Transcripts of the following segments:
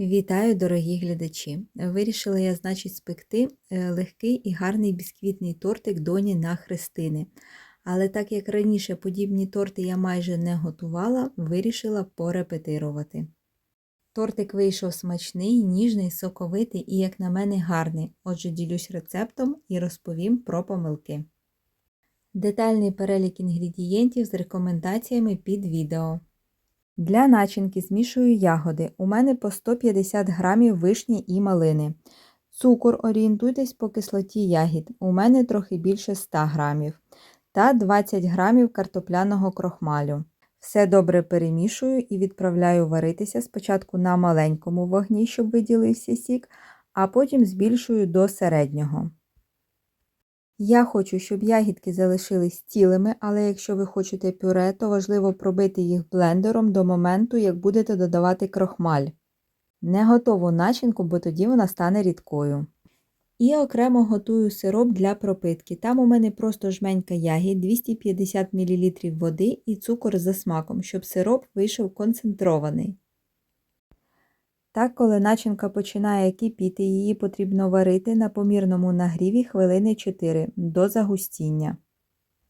Вітаю, дорогі глядачі! Вирішила я, значить, спекти е, легкий і гарний бісквітний тортик доні на хрестини. Але так як раніше подібні торти я майже не готувала, вирішила порепетирувати. Тортик вийшов смачний, ніжний, соковитий і, як на мене, гарний. Отже, ділюсь рецептом і розповім про помилки. Детальний перелік інгредієнтів з рекомендаціями під відео. Для начинки змішую ягоди. У мене по 150 грамів вишні і малини. Цукор орієнтуйтесь по кислоті ягід. У мене трохи більше 100 грамів. Та 20 грамів картопляного крохмалю. Все добре перемішую і відправляю варитися спочатку на маленькому вогні, щоб виділився сік, а потім збільшую до середнього. Я хочу, щоб ягідки залишились цілими, але якщо ви хочете пюре, то важливо пробити їх блендером до моменту, як будете додавати крохмаль. Не готову начинку, бо тоді вона стане рідкою. І окремо готую сироп для пропитки. Там у мене просто жменька ягід, 250 мл води і цукор за смаком, щоб сироп вийшов концентрований. Так, коли начинка починає кипіти, її потрібно варити на помірному нагріві хвилини 4 до загустіння.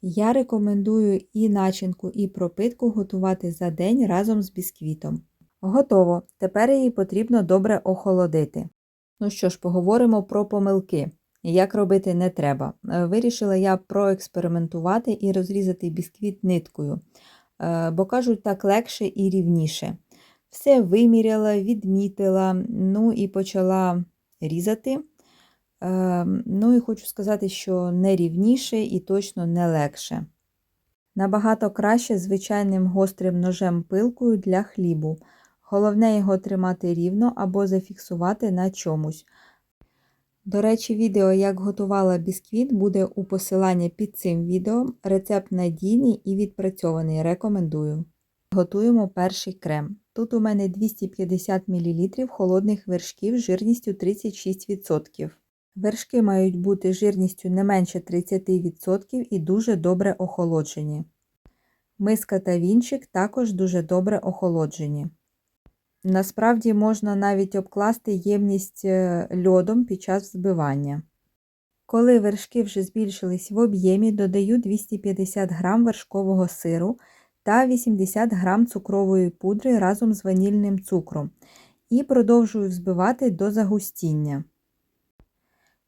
Я рекомендую і начинку, і пропитку готувати за день разом з бісквітом. Готово! Тепер її потрібно добре охолодити. Ну що ж, поговоримо про помилки. Як робити не треба. Вирішила я проекспериментувати і розрізати бісквіт ниткою, бо кажуть так легше і рівніше. Все виміряла, відмітила, ну і почала різати. Е, ну і хочу сказати, що не рівніше і точно не легше. Набагато краще звичайним гострим ножем пилкою для хлібу. Головне його тримати рівно або зафіксувати на чомусь. До речі, відео, як готувала бісквіт, буде у посиланні під цим відео. Рецепт надійний і відпрацьований. Рекомендую. Готуємо перший крем. Тут у мене 250 мл холодних вершків з жирністю 36%. Вершки мають бути жирністю не менше 30% і дуже добре охолоджені. Миска та вінчик також дуже добре охолоджені. Насправді можна навіть обкласти ємність е, льодом під час взбивання. Коли вершки вже збільшились в об'ємі, додаю 250 г вершкового сиру та 80 г цукрової пудри разом з ванільним цукром і продовжую взбивати до загустіння.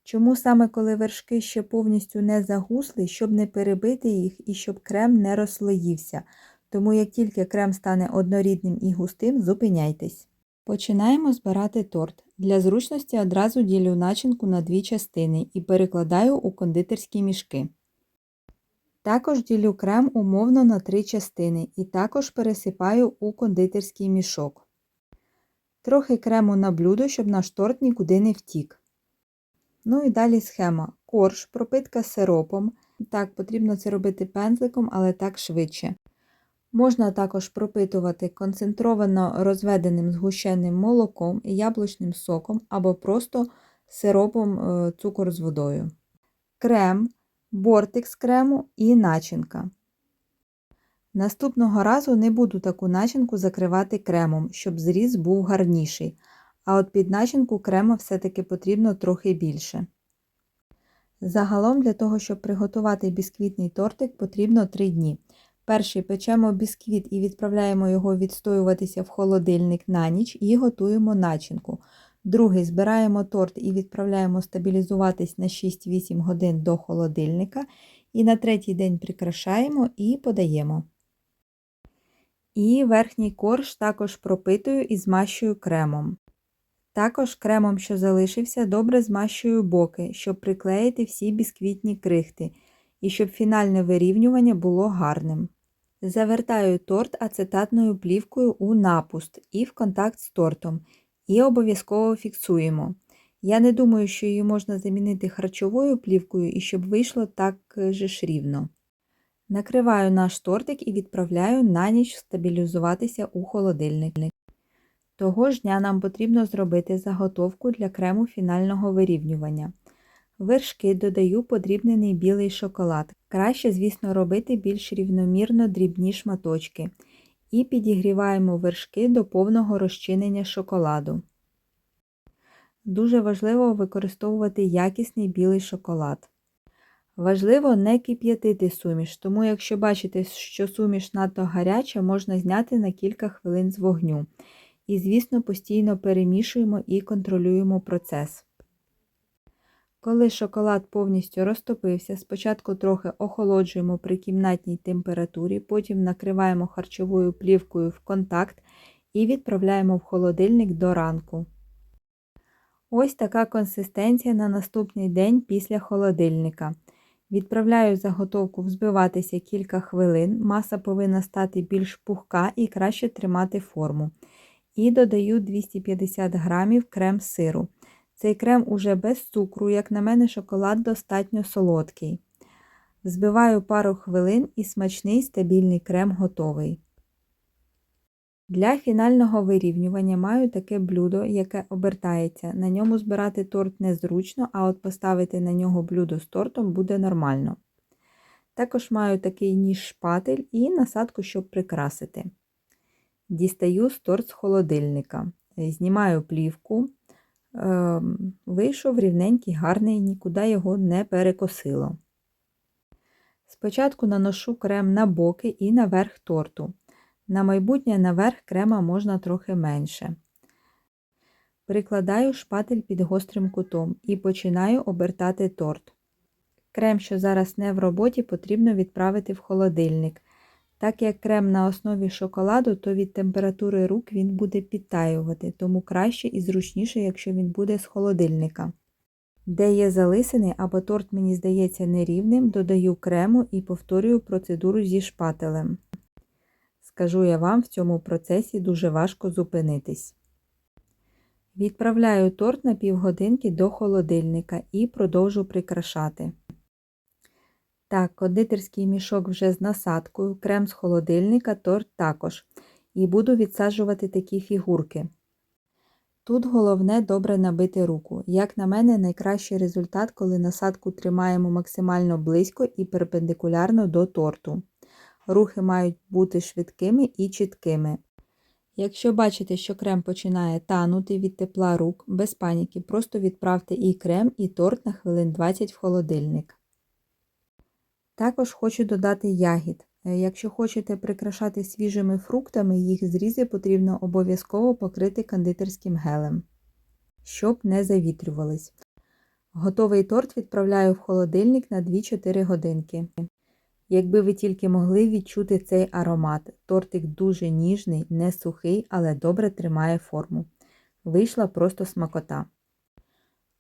Чому саме коли вершки ще повністю не загусли, щоб не перебити їх і щоб крем не розслоївся. Тому як тільки крем стане однорідним і густим, зупиняйтесь. Починаємо збирати торт. Для зручності одразу ділю начинку на дві частини і перекладаю у кондитерські мішки. Також ділю крем умовно на три частини і також пересипаю у кондитерський мішок. Трохи крему на блюдо, щоб наш торт нікуди не втік. Ну і далі схема. Корж, пропитка сиропом. Так, потрібно це робити пензликом, але так швидше. Можна також пропитувати концентровано розведеним згущеним молоком яблучним соком або просто сиропом е, цукор з водою. Крем бортик з крему і начинка. Наступного разу не буду таку начинку закривати кремом, щоб зріз був гарніший, а от під начинку крема все-таки потрібно трохи більше. Загалом для того, щоб приготувати бісквітний тортик, потрібно 3 дні. Перший печемо бісквіт і відправляємо його відстоюватися в холодильник на ніч і готуємо начинку. Другий збираємо торт і відправляємо стабілізуватись на 6-8 годин до холодильника. І на третій день прикрашаємо і подаємо. І верхній корж також пропитую і змащую кремом. Також кремом, що залишився, добре змащую боки, щоб приклеїти всі бісквітні крихти, і щоб фінальне вирівнювання було гарним. Завертаю торт ацетатною плівкою у напуст і в контакт з тортом і обов'язково фіксуємо. Я не думаю, що її можна замінити харчовою плівкою і щоб вийшло так же ж рівно. Накриваю наш тортик і відправляю на ніч стабілізуватися у холодильник. Того ж дня нам потрібно зробити заготовку для крему фінального вирівнювання. Вершки додаю подрібнений білий шоколад. Краще, звісно, робити більш рівномірно дрібні шматочки і підігріваємо вершки до повного розчинення шоколаду. Дуже важливо використовувати якісний білий шоколад. Важливо не кип'ятити суміш, тому якщо бачите, що суміш надто гаряча, можна зняти на кілька хвилин з вогню. І, звісно, постійно перемішуємо і контролюємо процес. Коли шоколад повністю розтопився, спочатку трохи охолоджуємо при кімнатній температурі, потім накриваємо харчовою плівкою в контакт і відправляємо в холодильник до ранку. Ось така консистенція на наступний день після холодильника. Відправляю заготовку взбиватися кілька хвилин, маса повинна стати більш пухка і краще тримати форму. І додаю 250 г крем сиру. Цей крем уже без цукру, як на мене, шоколад достатньо солодкий. Взбиваю пару хвилин і смачний стабільний крем готовий. Для фінального вирівнювання маю таке блюдо, яке обертається. На ньому збирати торт незручно, а от поставити на нього блюдо з тортом буде нормально. Також маю такий ніж шпатель і насадку, щоб прикрасити. Дістаю торт з холодильника. Знімаю плівку. Ем, вийшов рівненький, гарний, нікуди його не перекосило. Спочатку наношу крем на боки і наверх торту. На майбутнє наверх крема можна трохи менше. Прикладаю шпатель під гострим кутом і починаю обертати торт. Крем, що зараз не в роботі, потрібно відправити в холодильник. Так як крем на основі шоколаду, то від температури рук він буде підтаювати, тому краще і зручніше, якщо він буде з холодильника. Де є залисини або торт мені здається нерівним, додаю крему і повторюю процедуру зі шпателем. Скажу я вам, в цьому процесі дуже важко зупинитись. Відправляю торт на півгодинки до холодильника і продовжу прикрашати. Так, кондитерський мішок вже з насадкою, крем з холодильника, торт також. І буду відсаджувати такі фігурки. Тут головне добре набити руку. Як на мене, найкращий результат, коли насадку тримаємо максимально близько і перпендикулярно до торту. Рухи мають бути швидкими і чіткими. Якщо бачите, що крем починає танути від тепла рук, без паніки, просто відправте і крем, і торт на хвилин 20 в холодильник. Також хочу додати ягід. Е, Якщо хочете прикрашати свіжими фруктами, їх зрізи потрібно обов'язково покрити кондитерським гелем, щоб не завітрювались. Готовий торт відправляю в холодильник на 2-4 годинки. Якби ви тільки могли відчути цей аромат, тортик дуже ніжний, не сухий, але добре тримає форму. Вийшла просто смакота.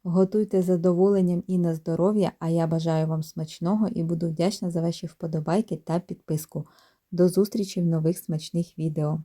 Готуйте з задоволенням і на здоров'я, а я бажаю вам смачного і буду вдячна за ваші вподобайки та підписку. До зустрічі в нових смачних відео!